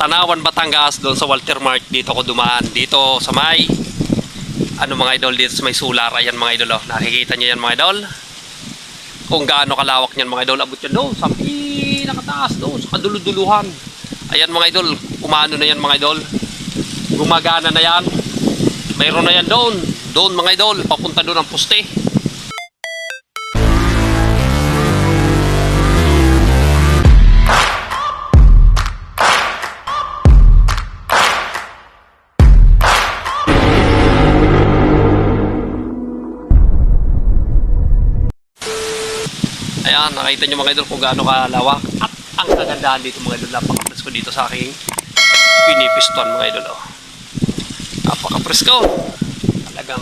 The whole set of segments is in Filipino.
Tanawan, Batangas, doon sa Walter Mart, dito ako dumaan. Dito sa may, ano mga idol, dito sa may solar. Ayan mga idol, oh. nakikita niyo yan mga idol. Kung gaano kalawak niyan mga idol, abot yan doon sa pinakataas doon, sa kaduluduluhan. Ayan mga idol, umano na yan mga idol. Gumagana na yan. Mayroon na yan doon. Doon mga idol, papunta doon ang poste. Ayan, nakita nyo mga idol kung gaano kalawak. At ang kagandahan dito mga idol, napaka-presko dito sa aking pinipiston mga idol. Oh. Napaka-presko. Talagang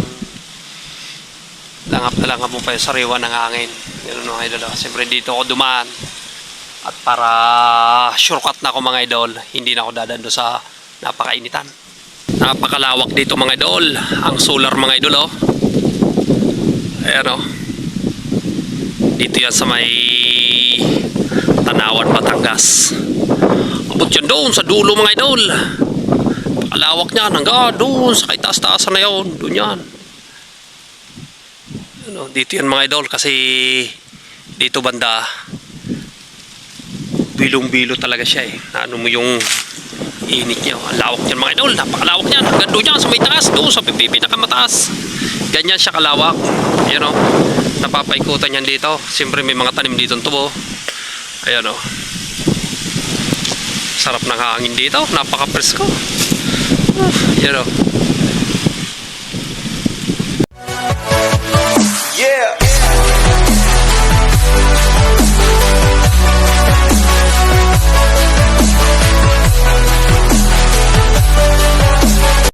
langap na langap mo pa yung sariwa ng hangin. Ganun mga idol. Oh. Siyempre dito ako dumaan. At para shortcut na ako mga idol, hindi na ako dadando sa napakainitan. Napakalawak dito mga idol. Ang solar mga idol oh. Ayan oh. Dito yan sa may Tanawan, Batangas. Abot yan doon sa dulo mga idol. Kalawak niyan hanggang doon sa kay taas-taasan na yun. Doon yan. Ano, dito yan mga idol kasi dito banda bilong-bilo talaga siya eh. Ano mo yung init niya. Ang lawak niyan mga idol. Napakalawak niyan. Hanggang doon yan sa may taas. Doon sa pipi pinakamataas. Ganyan siya kalawak. You know napapaikutan yan dito. Siyempre may mga tanim dito tubo. Ayan o. Sarap ng hangin dito. Napaka-presko. Ah, Yan o.